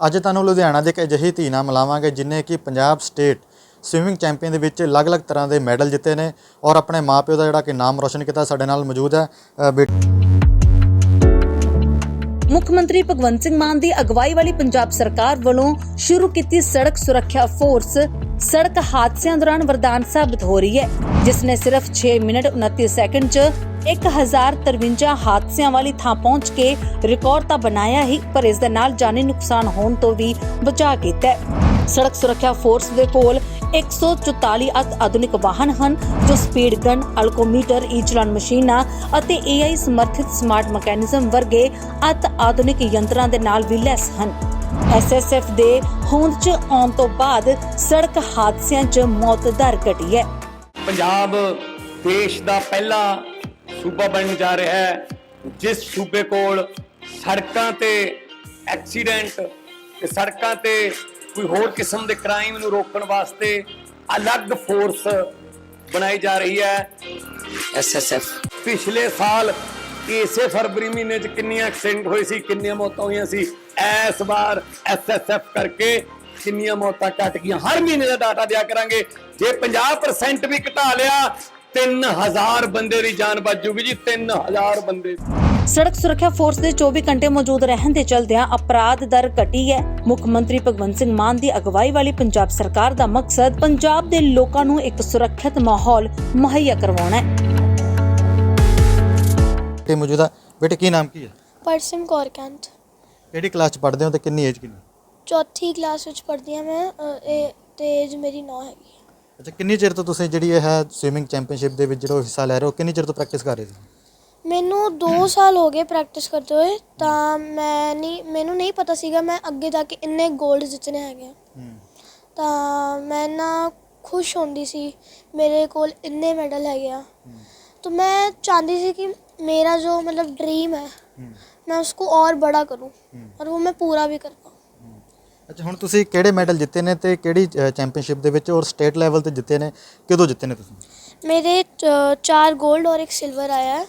ਅੱਜ ਤੁਹਾਨੂੰ ਲੁਧਿਆਣਾ ਦੇ ਇੱਕ ਅਜਿਹੀ ਧੀ ਨਾਲ ਮਿਲਾਵਾਂਗੇ ਜਿਨੇ ਕਿ ਪੰਜਾਬ ਸਟੇਟ ਸਵਿਮਿੰਗ ਚੈਂਪੀਅਨ ਦੇ ਵਿੱਚ ਅਲੱਗ-ਅਲੱਗ ਤਰ੍ਹਾਂ ਦੇ ਮੈਡਲ ਜਿੱਤੇ ਨੇ ਔਰ ਆਪਣੇ ਮਾਪਿਓ ਦਾ ਜਿਹੜਾ ਕਿ ਨਾਮ ਰੋਸ਼ਨ ਕੀਤਾ ਸਾਡੇ ਨਾਲ ਮੌਜੂਦ ਹੈ। ਅ, ਮੁੱਖ ਮੰਤਰੀ ਭਗਵੰਤ ਸਿੰਘ ਮਾਨ ਦੀ ਅਗਵਾਈ ਵਾਲੀ ਪੰਜਾਬ ਸਰਕਾਰ ਵੱਲੋਂ ਸ਼ੁਰੂ ਕੀਤੀ ਸੜਕ ਸੁਰੱਖਿਆ ਫੋਰਸ, ਸੜਕ ਹਾਦਸਿਆਂ ਦੌਰਾਨ ਵਰਦਾਨ ਸਾਬਤ ਹੋ ਰਹੀ ਹੈ, ਜਿਸ ਨੇ ਸਿਰਫ 6 ਮਿੰਟ 29 ਸੈਕਿੰਡ 'ਚ 1053 ਹਾਦਸਿਆਂ ਵਾਲੀ ਥਾਂ ਪਹੁੰਚ ਕੇ ਰਿਕਾਰਡ ਤਾਂ ਬਣਾਇਆ ਹੀ, ਪਰ ਇਸ ਦੇ ਨਾਲ ਜਾਨੀ ਨੁਕਸਾਨ ਹੋਣ ਤੋਂ ਵੀ ਬਚਾ ਕੀਤਾ ਹੈ। ਸੜਕ ਸੁਰੱਖਿਆ ਫੋਰਸ ਦੇ ਕੋਲ 144 ਅਤ ਆਧੁਨਿਕ ਵਾਹਨ ਹਨ, ਜੋ ਸਪੀਡ ਗਨ, ਅਲਕੋਮੀਟਰ ਈ ਮਸ਼ੀਨਾਂ ਅਤੇ AI ਸਮਰਥਿਤ ਸਮਾਰਟ ਮੈਕੈਨਿਜ਼ਮ ਵਰਗੇ ਅਤ ਆਧੁਨਿਕ ਯੰਤਰਾਂ ਦੇ ਨਾਲ ਵੀ ਲੈਸ ਹਨ। SSF ਦੇ ਹੋਂਦ 'ਚ ਆਉਣ ਤੋਂ ਬਾਅਦ ਸੜਕ ਹਾਦਸਿਆਂ 'ਚ ਮੌਤ ਦਰ ਘਟੀ ਹੈ। ਪੰਜਾਬ ਦੇਸ਼ ਦਾ ਪਹਿਲਾ ਸੂਬਾ ਬਣਨ ਜਾ ਰਿਹਾ ਹੈ, ਜਿਸ ਸੂਬੇ ਕੋਲ ਸੜਕਾਂ ਤੇ ਐਕਸੀਡੈਂਟ ਤੇ ਸੜਕਾਂ ਤੇ ਕੋਈ ਹੋਰ ਕਿਸਮ ਦੇ ਕ੍ਰਾਈਮ ਨੂੰ ਰੋਕਣ ਵਾਸਤੇ ਅਲੱਗ ਫੋਰਸ ਬਣਾਈ ਜਾ ਰਹੀ ਹੈ। ਐਸਐਸਐਫ ਪਿਛਲੇ ਸਾਲ ਇਸੇ ਫਰਵਰੀ ਮਹੀਨੇ ਚ ਕਿੰਨੀਆਂ ਐਕਸੀਡੈਂਟ ਹੋਏ ਸੀ ਕਿੰਨੀਆਂ ਮੌਤਾਂ ਹੋਈਆਂ ਸੀ ਇਸ ਵਾਰ ਐਸਐਸਐਫ ਕਰਕੇ ਕਿੰਨੀਆਂ ਮੌਤਾਂ ਘਟ ਗਈਆਂ। ਹਰ ਮਹੀਨੇ ਦਾ ਡਾਟਾ ਦਿਆ ਕਰਾਂਗੇ। ਜੇ 50% ਵੀ ਘਟਾ ਲਿਆ 3000 ਬੰਦੇ ਦੀ ਜਾਨ ਬਚ ਜੂਗੀ ਜੀ 3000 ਬੰਦੇ ਸੜਕ ਸੁਰੱਖਿਆ ਫੋਰਸ ਦੇ 24 ਘੰਟੇ ਮੌਜੂਦ ਰਹਿਣ ਦੇ ਚਲਦਿਆਂ ਅਪਰਾਧ ਦਰ ਘਟੀ ਹੈ। ਮੁੱਖ ਮੰਤਰੀ ਭਗਵੰਤ ਸਿੰਘ ਮਾਨ ਦੀ ਅਗਵਾਈ ਵਾਲੀ ਪੰਜਾਬ ਸਰਕਾਰ ਦਾ ਮਕਸਦ ਪੰਜਾਬ ਦੇ ਲੋਕਾਂ ਨੂੰ ਇੱਕ ਸੁਰੱਖਿਅਤ ਮਾਹੌਲ ਮੁਹੱਈਆ ਕਰਵਾਉਣਾ ਹੈ। ਤੇ ਮੌਜੂਦ ਬੇਟੇ ਕੀ ਨਾਮ ਕੀ ਹੈ? ਪਰਸਮ ਕੌਰ ਕੈਂਟ। ਕਿਹੜੀ ਕਲਾਸ ਚ ਪੜ੍ਹਦੇ ਹੋ ਤੇ ਕਿੰਨੀ ਏਜ ਕਿੰਨੀ? ਚੌਥੀ ਕਲਾਸ ਵਿੱਚ ਪੜ੍ਹਦੀ ਹਾਂ ਮੈਂ ਅ, ਇਹ ਤੇ ਏਜ ਮੇਰੀ 9 ਹੈਗੀ ਹੈ। ਅੱਛਾ ਕਿੰਨੀ ਚਿਰ ਤੋਂ ਤੁਸੀਂ ਜਿਹੜੀ ਇਹ ਸਵਿਮਿੰਗ ਚੈਂਪੀਅਨਸ਼ਿਪ ਦੇ ਵਿੱਚ ਜਿਹੜਾ ਹਿੱਸਾ ਲੈ ਰਹੇ ਹੋ ਕਿੰਨੀ ਚਿਰ ਤੋਂ ਪ੍ਰੈਕਟਿਸ ਕਰ ਰਹੇ ਸੀ? ਮੈਨੂੰ 2 ਸਾਲ ਹੋ ਗਏ ਪ੍ਰੈਕਟਿਸ ਕਰਦੇ ਹੋਏ ਤਾਂ ਮੈਂ ਨਹੀਂ ਮੈਨੂੰ ਨਹੀਂ ਪਤਾ ਸੀਗਾ ਮੈਂ ਅੱਗੇ ਜਾ ਕੇ ਇੰਨੇ ਗੋਲਡ ਜਿੱਤਨੇ ਹੈਗੇ ਆ। ਤਾਂ ਮੈਂ ਨਾ ਖੁਸ਼ ਹੁੰਦੀ ਸੀ ਮੇਰੇ ਕੋਲ ਇੰਨੇ ਮੈਡਲ ਹੈਗੇ ਆ। ਤਾਂ ਮੈਂ ਚਾਹੁੰਦੀ ਸੀ ਕਿ ਮੇਰਾ ਜੋ ਮਤਲਬ ਡ੍ਰੀਮ ਹੈ ਮੈਂ ਉਸ और बड़ा करूं और वो मैं पूरा भी कर पाऊं ਅੱਛਾ ਹੁਣ ਤੁਸੀਂ ਕਿਹੜੇ ਮੈਡਲ ਜਿੱਤੇ ਨੇ ਤੇ ਕਿਹੜੀ ਚੈਂਪੀਅਨਸ਼ਿਪ ਦੇ ਵਿੱਚ ਔਰ ਸਟੇਟ ਲੈਵਲ ਤੇ ਜਿੱਤੇ ਨੇ ਕਿਦੋਂ ਜਿੱਤੇ ਨੇ ਤੁਸੀਂ? मेरे चार गोल्ड और एक सिल्वर आया है।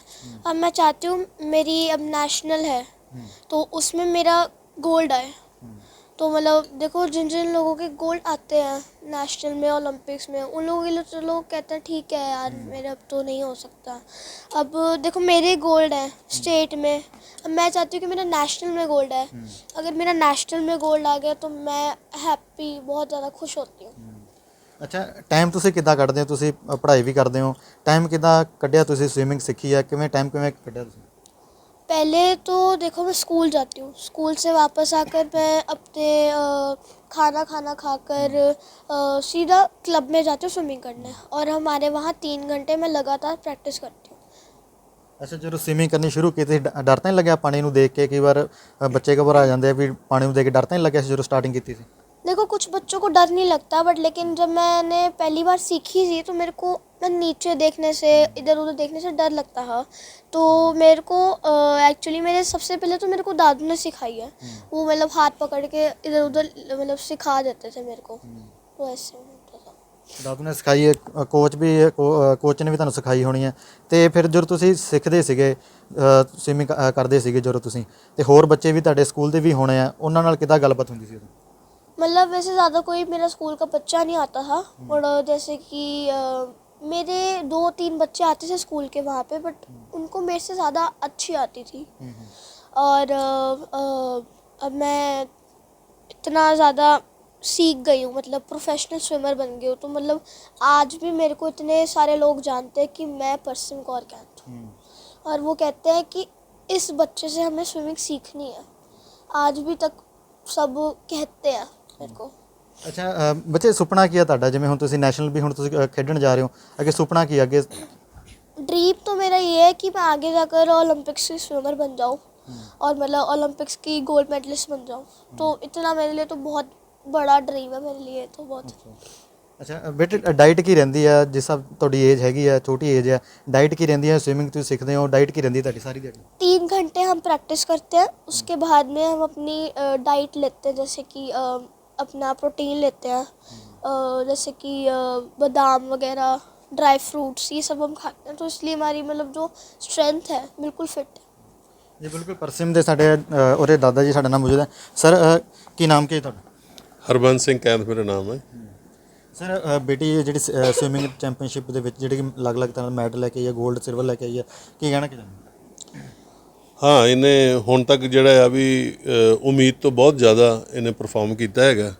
अब मैं चाहती हूँ मेरी अब नेशनल है। तो उसमें मेरा गोल्ड आए। तो मतलब देखो जिन जिन लोगों के गोल्ड आते हैं नेशनल में ओलंपिक्स में उन लोगों के लिए तो लोग कहते हैं ठीक है यार मेरा अब तो नहीं हो सकता। अब देखो मेरे गोल्ड है स्टेट में। अब मैं चाहती हूँ कि मेरा नेशनल में गोल्ड है अगर मेरा नेशनल में गोल्ड आ गया तो मैं हैप्पी बहुत ज़्यादा खुश होती हूँ। ਅੱਛਾ ਟਾਈਮ ਤੁਸੀਂ ਕਿੱਦਾਂ ਕੱਢਦੇ ਹੋ ਤੁਸੀਂ ਅ, ਪੜ੍ਹਾਈ ਵੀ ਕਰਦੇ ਹੋ ਟਾਈਮ ਕਿੱਦਾਂ ਕੱਢਿਆ ਤੁਸੀਂ ਸਵਿਮਿੰਗ ਸਿੱਖੀ ਹੈ ਕਿਵੇਂ ਟਾਈਮ ਕਿਵੇਂ ਕੱਢਿਆ ਤੁਸੀਂ पहले तो देखो मैं स्कूल जाती हूँ स्कूल से वापस आकर मैं अपने अ, खाना खाना खाकर अ, सीधा क्लब में जाती हूँ स्विमिंग करने और हमारे वहाँ तीन घंटे मैं लगातार प्रैक्टिस करती हूँ ਅੱਛਾ ਜਦੋਂ ਸਵਿਮਿੰਗ ਕਰਨੀ ਸ਼ੁਰੂ ਕੀਤੀ ਡ- ਡਰ ਤਾਂ ਨਹੀਂ ਲੱਗਿਆ ਪਾਣੀ ਨੂੰ ਦੇਖ ਕੇ ਕਈ ਵਾਰ ਅ, ਬੱਚੇ ਘਬਰਾ ਜਾਂਦੇ ਆ ਵੀ ਪਾਣੀ ਨੂੰ ਦੇਖ ਕੇ ਡਰ ਤਾਂ ਨਹੀਂ ਲੱਗਿਆ ਸੀ ਜਦੋਂ ਸਟਾਰਟਿੰਗ ਕੀਤੀ ਸੀ देखो कुछ बच्चों को डर नहीं लगता बट लेकिन जब मैंने पहली बार सीखी थी तो मेरे को मैं नीचे देखने से इधर उधर देखने से डर लगता था तो मेरे को एक्चुअली मेरे सबसे पहले तो मेरे को दादू ने सिखाई है वो मतलब हाथ पकड़ के इधर उधर मतलब सिखा देते थे मेरे को तो ऐसे होता था ਦਾਦੂ ਨੇ ਸਿਖਾਈ ਹੈ ਅ, ਕੋਚ ਵੀ ਹੈ, ਕੋ- ਅ, ਕੋਚ ਨੇ ਵੀ ਤੁਹਾਨੂੰ ਸਿਖਾਈ ਹੋਣੀ ਹੈ ਤੇ ਫਿਰ ਜਦੋਂ ਤੁਸੀਂ ਸਿੱਖਦੇ ਸੀਗੇ ਸਵਿਮਿੰਗ ਕਰਦੇ ਸੀਗੇ ਜਦੋਂ ਤੁਸੀਂ ਤੇ ਹੋਰ ਬੱਚੇ ਵੀ ਤੁਹਾਡੇ ਸਕੂਲ ਦੇ ਵੀ ਹੋਣੇ ਆ ਉਹਨਾਂ ਨਾਲ ਕਿੱਦਾਂ ਗੱਲਬਾਤ ਹੁੰਦੀ ਸੀ ਉਦੋਂ मतलब वैसे ज़्यादा कोई मेरा स्कूल का बच्चा नहीं आता था और जैसे कि मेरे दो तीन बच्चे आते थे स्कूल के वहाँ पे बट उनको मेरे से ज़्यादा अच्छी आती थी। और अ, अ, अब मैं इतना ज़्यादा सीख गई हूँ मतलब प्रोफेशनल स्विमर बन गई हूँ तो मतलब आज भी मेरे को इतने सारे लोग जानते हैं कि मैं परसिम कौर कैंट हूँ। और वो कहते हैं कि इस बच्चे से हमें स्विमिंग सीखनी है। आज भी तक सब कहते हैं। मेरे को ਅੱਛਾ ਅ, ਬੱਚੇ ਸੁਪਨਾ ਕੀ ਆ ਤੁਹਾਡਾ ਜਿਵੇਂ ਹੁਣ ਤੁਸੀਂ ਨੈਸ਼ਨਲ ਵੀ ਹੁਣ ਤੁਸੀਂ ਅ, ਖੇਡਣ ਜਾ ਰਹੇ ਹੋ ਅੱਗੇ ਸੁਪਨਾ ਕੀ ਆ ਅੱਗੇ ड्रीम तो मेरा ये है कि मैं आगे जाकर ओलंपिक्स की स्विमर बन जाऊँ और मतलब ओलंपिक्स की गोल्ड मेडलिस्ट बन जाऊँ तो इतना मेरे लिए तो बहुत बड़ा ड्रीम है मेरे लिए तो बहुत ਅੱਛਾ ਅ, ਬੇਟੇ ਡਾਈਟ ਕੀ ਰਹਿੰਦੀ ਆ ਜਿਸ ਹਿਸਾਬ ਤੁਹਾਡੀ ਏਜ ਹੈਗੀ ਆ ਛੋਟੀ ਏਜ ਆ ਡਾਈਟ ਕੀ ਰਹਿੰਦੀ ਆ ਸਵਿਮਿੰਗ ਤੁਸੀਂ ਸਿੱਖਦੇ ਹੋ ਡਾਈਟ ਕੀ ਰਹਿੰਦੀ ਤੁਹਾਡੀ सारी ਦਿਹਾੜੀ तीन घंटे हम प्रैक्टिस करते हैं उसके बाद में हम अपनी डाइट लेते हैं जैसे कि अ, ਆਪਣਾ ਪ੍ਰੋਟੀਨ लेते हैं अ, जैसे कि अ, बादाम वगैरह ड्राई फ्रूट्स ये सब हम खाते हैं तो इसलिए हमारी मतलब जो स्ट्रेंथ है बिल्कुल फिट ਜੀ ਬਿਲਕੁਲ ਪਰਸਿਮ ਦੇ ਸਾਡੇ ਅ, ਉਹਦੇ ਦਾਦਾ ਜੀ ਸਾਡੇ ਨਾਲ ਮੌਜੂਦ ਹੈ। ਸਰ ਕੀ ਨਾਮ ਕੀ ਹੈ ਤੁਹਾਡਾ? ਹਰਬੰਸ ਸਿੰਘ ਕੈਂਥ ਮੇਰਾ ਨਾਮ ਹੈ। ਸਰ ਬੇਟੀ ਜਿਹੜੀ ਸਵਿਮਿੰਗ ਚੈਂਪੀਅਨਸ਼ਿਪ ਦੇ ਵਿੱਚ ਜਿਹੜੀ ਕਿ ਅਲੱਗ-ਅਲੱਗ ਤਰ੍ਹਾਂ ਮੈਡਲ ਲੈ ਕੇ ਆਈ ਹੈ 골ਡ ਸਿਲਵਰ ਲੈ ਕੇ ਆਈ ਹੈ ਕੀ ਕਹਿਣਾ ਕਿ ਤੁਹਾਨੂੰ ਹਾਂ, ਇਹਨੇ ਹੁਣ ਤੱਕ ਜਿਹੜਾ ਆ ਵੀ ਉਮੀਦ ਤੋਂ ਬਹੁਤ ਜ਼ਿਆਦਾ ਇਹਨੇ ਪਰਫਾਰਮ ਕੀਤਾ ਹੈਗਾ।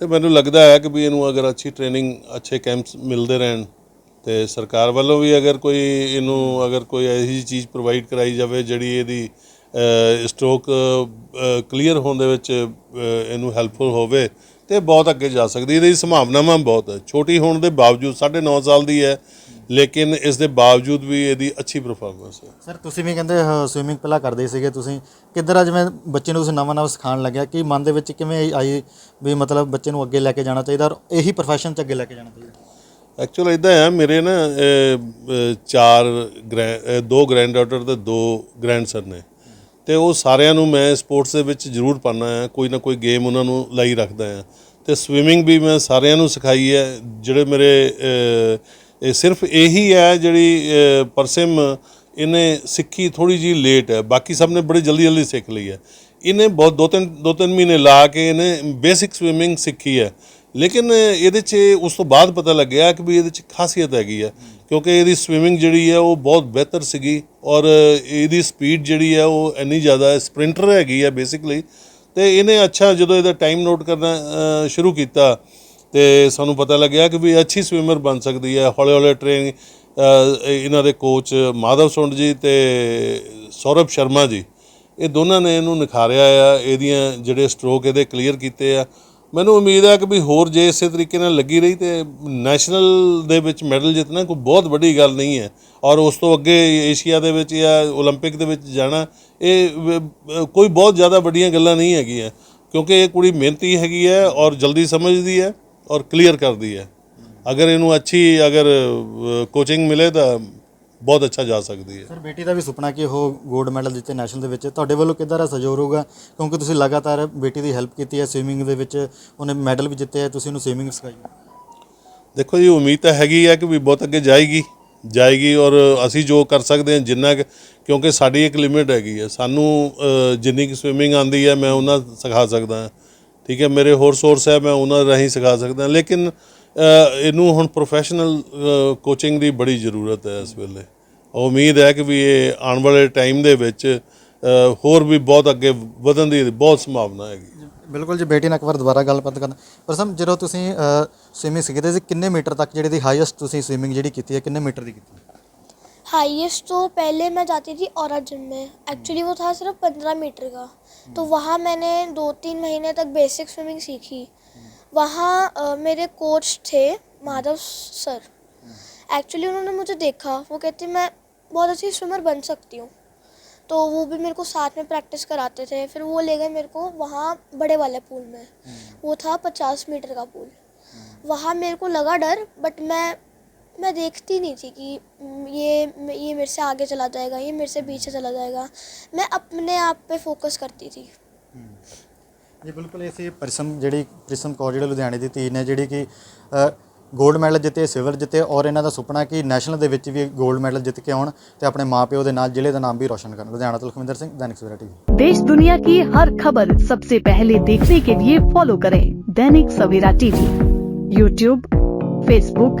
ਤੇ ਮੈਨੂੰ ਲੱਗਦਾ ਹੈ ਕਿ ਵੀ ਇਹਨੂੰ ਅਗਰ ਅੱਛੀ ਟ੍ਰੇਨਿੰਗ ਅੱਛੇ ਕੈਂਪਸ ਮਿਲਦੇ ਰਹਿਣ, ਤੇ ਸਰਕਾਰ ਵੱਲੋਂ ਵੀ ਅਗਰ ਕੋਈ ਇਹਨੂੰ ਅਗਰ ਕੋਈ ਐਸੀ ਜਿਹੀ ਚੀਜ਼ ਪ੍ਰੋਵਾਈਡ ਕਰਾਈ ਜਾਵੇ ਜਿਹੜੀ ਇਹਦੀ ਸਟ੍ਰੋਕ ਕਲੀਅਰ ਹੋਣ ਦੇ ਵਿੱਚ ਇਹਨੂੰ ਹੈਲਪਫੁਲ ਹੋਵੇ, ਤੇ ਬਹੁਤ ਅੱਗੇ ਜਾ ਸਕਦੀ ਇਹਦੀ ਸੰਭਾਵਨਾਵਾਂ ਬਹੁਤ ਹੈ। ਛੋਟੀ ਹੋਣ ਦੇ ਬਾਵਜੂਦ 9.5 ਸਾਲ ਦੀ ਹੈ। ਲੇਕਿਨ ਇਸ ਦੇ ਬਾਵਜੂਦ ਵੀ ਇਹਦੀ ਅੱਛੀ ਪਰਫਾਰਮੈਂਸ ਹੈ। ਸਰ ਤੁਸੀਂ ਵੀ ਕਹਿੰਦੇ ਸਵਿਮਿੰਗ ਪਹਿਲਾਂ ਕਰਦੇ ਸੀਗੇ ਤੁਸੀਂ। ਕਿੱਧਰ ਆ ਜਿਵੇਂ ਬੱਚੇ ਨੂੰ ਤੁਸੀਂ ਨਵਾਂ ਨਵਾਂ ਸਿਖਾਉਣ ਲੱਗਿਆ ਕਿ ਮਨ ਦੇ ਵਿੱਚ ਕਿਵੇਂ ਆਈ ਵੀ ਮਤਲਬ ਬੱਚੇ ਨੂੰ ਅੱਗੇ ਲੈ ਕੇ ਜਾਣਾ ਚਾਹੀਦਾ ਔਰ ਇਹੀ profession 'ਚ ਅੱਗੇ ਲੈ ਕੇ ਜਾਣਾ ਚਾਹੀਦਾ? ਐਕਚੁਅਲ ਇਦਾਂ ਆ ਮੇਰੇ ਨਾ ਅਹ, ਅਹ, ਚਾਰ ਗ੍ਰੈਂ- ਅਹ, ਦੋ ਗ੍ਰੈਂਡ ਡਾਟਰ ਤੇ ਦੋ ਗ੍ਰੈਂਡਸਨ ਨੇ। ਤੇ ਉਹ ਸਾਰਿਆਂ ਨੂੰ ਮੈਂ ਸਪੋਰਟਸ ਦੇ ਵਿੱਚ ਜ਼ਰੂਰ ਪਾਣਾ ਹੈ ਕੋਈ ਨਾ ਕੋਈ ਗੇਮ ਉਹਨਾਂ ਨੂੰ ਲਾਈ ਰੱਖਦਾ ਆ ਤੇ ਸਵਿਮਿੰਗ ਵੀ ਮੈਂ ਸਾਰਿਆਂ ਨੂੰ ਸਿਖਾਈ ਹੈ ਜਿਹੜੇ ਮੇਰੇ ਅਹ, ਇਹ ਸਿਰਫ ਇਹੀ ਹੈ ਜਿਹੜੀ ਪਰਸਿਮ ਇਹਨੇ ਸਿੱਖੀ ਥੋੜੀ ਜੀ ਲੇਟ ਹੈ, ਬਾਕੀ ਸਭ ਨੇ ਬੜੀ ਜਲਦੀ ਜਲਦੀ ਸਿੱਖ ਲਈ ਹੈ। ਇਹਨੇ ਬਹੁਤ ਦੋ ਤਿੰਨ ਦੋ ਤਿੰਨ ਮਹੀਨੇ ਲਾ ਕੇ ਇਹਨੇ ਬੇਸਿਕ ਸਵਿਮਿੰਗ ਸਿੱਖੀ ਹੈ। ਲੇਕਿਨ ਇਹਦੇ 'ਚ ਉਸ ਤੋਂ ਬਾਅਦ ਪਤਾ ਲੱਗਿਆ ਕਿ ਵੀ ਇਹਦੇ 'ਚ ਖਾਸੀਅਤ ਹੈਗੀ ਹੈ, ਕਿਉਂਕਿ ਇਹਦੀ ਸਵਿਮਿੰਗ ਜਿਹੜੀ ਹੈ ਉਹ ਬਹੁਤ ਬਿਹਤਰ ਸੀਗੀ ਔਰ ਇਹਦੀ ਸਪੀਡ ਜਿਹੜੀ ਹੈ ਉਹ ਇੰਨੀ ਜ਼ਿਆਦਾ ਹੈ ਸਪ੍ਰਿੰਟਰ ਹੈਗੀ ਹੈ ਬੇਸਿਕਲੀ ਤੇ ਇਹਨੇ ਅੱਛਾ ਜਦੋਂ ਇਹਦਾ ਟਾਈਮ ਨੋਟ ਕਰਨਾ ਸ਼ੁਰੂ ਕੀਤਾ ਤੇ ਸਾਨੂੰ ਪਤਾ ਲੱਗਿਆ ਕਿ ਵੀ ਅੱਛੀ ਸਵਿਮਰ ਬਣ ਸਕਦੀ ਹੈ ਹੌਲੇ ਹੌਲੇ ਟ੍ਰੇਨਿੰਗ ਇਹਨਾਂ ਦੇ ਕੋਚ ਮਾਧਵ ਸੁੰਡ ਜੀ ਤੇ ਸੌਰਭ ਸ਼ਰਮਾ ਜੀ ਇਹ ਦੋਨਾਂ ਨੇ ਇਹਨੂੰ ਨਿਖਾਰਿਆ ਆ ਇਹਦੀਆਂ ਜਿਹੜੇ ਸਟ੍ਰੋਕ ਇਹਦੇ ਕਲੀਅਰ ਕੀਤੇ ਆ ਮੈਨੂੰ ਉਮੀਦ ਹੈ ਕਿ ਵੀ ਹੋਰ ਜੇ ਇਸੇ ਤਰੀਕੇ ਨਾਲ ਲੱਗੀ ਰਹੀ ਤੇ ਨੈਸ਼ਨਲ ਦੇ ਵਿੱਚ ਮੈਡਲ ਜਿੱਤਣਾ ਕੋਈ ਬਹੁਤ ਵੱਡੀ ਗੱਲ ਨਹੀਂ ਹੈ ਔਰ ਉਸ ਤੋਂ ਅੱਗੇ ਏਸ਼ੀਆ ਦੇ ਵਿੱਚ ਜਾਂ 올림픽 ਦੇ ਵਿੱਚ ਜਾਣਾ ਇਹ ਵ- ਅ, ਕੋਈ ਬਹੁਤ ਜ਼ਿਆਦਾ ਵੱਡੀਆਂ ਗੱਲਾਂ ਨਹੀਂ ਹੈਗੀਆਂ ਕਿਉਂਕਿ ਇਹ ਕੁੜੀ ਮਿਹਨਤੀ ਹੈਗੀ ਹੈ ਔਰ ਜਲਦੀ ਸਮਝਦੀ ਹੈ ਔਰ ਕਲੀਅਰ ਕਰਦੀ ਹੈ। ਅਗਰ ਇਹਨੂੰ ਅੱਛੀ ਅਗਰ ਕੋਚਿੰਗ ਮਿਲੇ ਤਾਂ ਬਹੁਤ ਅੱਛਾ ਜਾ ਸਕਦੀ ਹੈ। ਸਰ ਬੇਟੀ ਦਾ ਵੀ ਸੁਪਨਾ ਕਿ ਉਹ 골ਡ ਮੈਡਲ ਜਿੱਤੇ ਨੈਸ਼ਨਲ ਦੇ ਵਿੱਚ। ਤੁਹਾਡੇ ਵੱਲੋਂ ਕਿੱਦਾਂ ਦਾ ਸਹਿਯੋਗ ਹੋਊਗਾ ਕਿਉਂਕਿ ਤੁਸੀਂ ਲਗਾਤਾਰ ਬੇਟੀ ਦੀ ਹੈਲਪ ਕੀਤੀ ਹੈ ਸਵਿਮਿੰਗ ਦੇ ਵਿੱਚ। ਉਹਨੇ ਮੈਡਲ ਵੀ ਜਿੱਤੇ ਹੈ ਤੁਸੀਂ ਉਹਨੂੰ ਸਵਿਮਿੰਗ ਸਿਖਾਈ ਦੇਖੋ ਜੀ ਉਮੀਦ ਤਾਂ ਹੈਗੀ ਹੈ ਕਿ ਵੀ ਬਹੁਤ ਅੱਗੇ ਜਾਏਗੀ। ਜਾਏਗੀ ਔਰ ਅਸੀਂ ਜੋ ਕਰ ਸਕਦੇ ਹਾਂ ਜਿੰਨਾ ਕੁ- ਕਿਉਂਕਿ ਸਾਡੀ ਇੱਕ ਲਿਮਿਟ ਹੈਗੀ ਹੈ। ਸਾਨੂੰ ਜਿੰਨੀ ਕਿ ਸਵਿਮਿੰਗ ਆਂਦੀ ਹੈ ਮੈਂ ਉਹਨਾਂ ਸਿਖਾ ਸਕਦਾ ਹਾਂ। ਠੀਕ ਹੈ, ਮੇਰੇ ਹੋਰ ਸੋਰਸ ਹੈ ਮੈਂ ਉਹਨਾਂ ਰਾਹੀਂ ਸਿਖਾ ਸਕਦਾ, ਲੇਕਿਨ ਇਹਨੂੰ ਹੁਣ ਪ੍ਰੋਫੈਸ਼ਨਲ ਕੋਚਿੰਗ ਦੀ ਬੜੀ ਜ਼ਰੂਰਤ ਹੈ ਇਸ ਵੇਲੇ। ਉਮੀਦ ਹੈ ਕਿ ਵੀ ਇਹ ਆਉਣ ਵਾਲੇ ਟਾਈਮ ਦੇ ਵਿੱਚ ਹੋਰ ਵੀ ਬਹੁਤ ਅੱਗੇ ਵਧਣ ਦੀ ਬਹੁਤ ਸੰਭਾਵਨਾ ਹੈਗੀ। ਬਿਲਕੁਲ ਜੀ, ਬੇਟੀ ਨਾਲ ਇੱਕ ਵਾਰ ਦੁਬਾਰਾ ਗੱਲਬਾਤ ਕਰਨਾ। ਪਰ ਸਮ ਜਦੋਂ ਤੁਸੀਂ ਸਵਿਮਿੰਗ ਸਿੱਖਦੇ ਸੀ ਕਿੰਨੇ ਮੀਟਰ ਤੱਕ ਜਿਹੜੀ ਦੀ ਹਾਈਐਸਟ ਤੁਸੀਂ ਸਵਿਮਿੰਗ ਜਿਹੜੀ ਕੀਤੀ ਹੈ, ਕਿੰਨੇ ਮੀਟਰ ਦੀ ਕੀਤੀ हाईएस्ट तो पहले मैं जाती थी और जिम में। एक्चुअली वो था सिर्फ़ पंद्रह मीटर का। तो वहाँ मैंने दो तीन महीने तक बेसिक स्विमिंग सीखी। वहाँ मेरे कोच थे माधव सर। एक्चुअली उन्होंने मुझे देखा। वो कहते मैं बहुत अच्छी स्विमर बन सकती हूँ। तो वो भी मेरे को साथ में प्रैक्टिस कराते थे। फिर वो ले गए मेरे को वहाँ बड़े वाले पूल में। वो था पचास मीटर का पूल वहाँ मेरे को लगा डर बट मैं मैं देखती नहीं थी कि ये ये मेरे से आगे चला जाएगा ये मेरे से पीछे चला जाएगा। मैं अपने आप पे फोकस करती थी। ਜੀ ਬਿਲਕੁਲ ਇਸੇ ਪ੍ਰਿਸਮ ਜਿਹੜੀ ਪ੍ਰਿਸਮ ਕੌਰ ਜਿਹੜੇ ਲੁਧਿਆਣੇ ਦੀ ਧੀ ਨੇ ਜਿਹੜੀ ਕਿ ਗੋਲਡ ਮੈਡਲ ਜਿੱਤੇ ਸਿਲਵਰ ਜਿੱਤੇ ਔਰ ਇਹਨਾਂ ਦਾ ਸੁਪਨਾ ਕਿ ਨੈਸ਼ਨਲ ਦੇ ਵਿੱਚ ਵੀ ਗੋਲਡ ਮੈਡਲ ਜਿੱਤ ਕੇ ਆਉਣ ਤੇ ਆਪਣੇ ਮਾਪਿਓ ਦੇ ਨਾਲ ਜ਼ਿਲ੍ਹੇ ਦਾ ਨਾਮ ਵੀ ਰੋਸ਼ਨ ਕਰਨ ਲੁਧਿਆਣਾ ਤੋਂ ਲਖਵਿੰਦਰ ਸਿੰਘ ਦੈਨਿਕ ਸਵੇਰਾ ਟੀਵੀ देश दुनिया की हर खबर सबसे पहले देखने के लिए फॉलो करें Dainik Savera TV. YouTube Facebook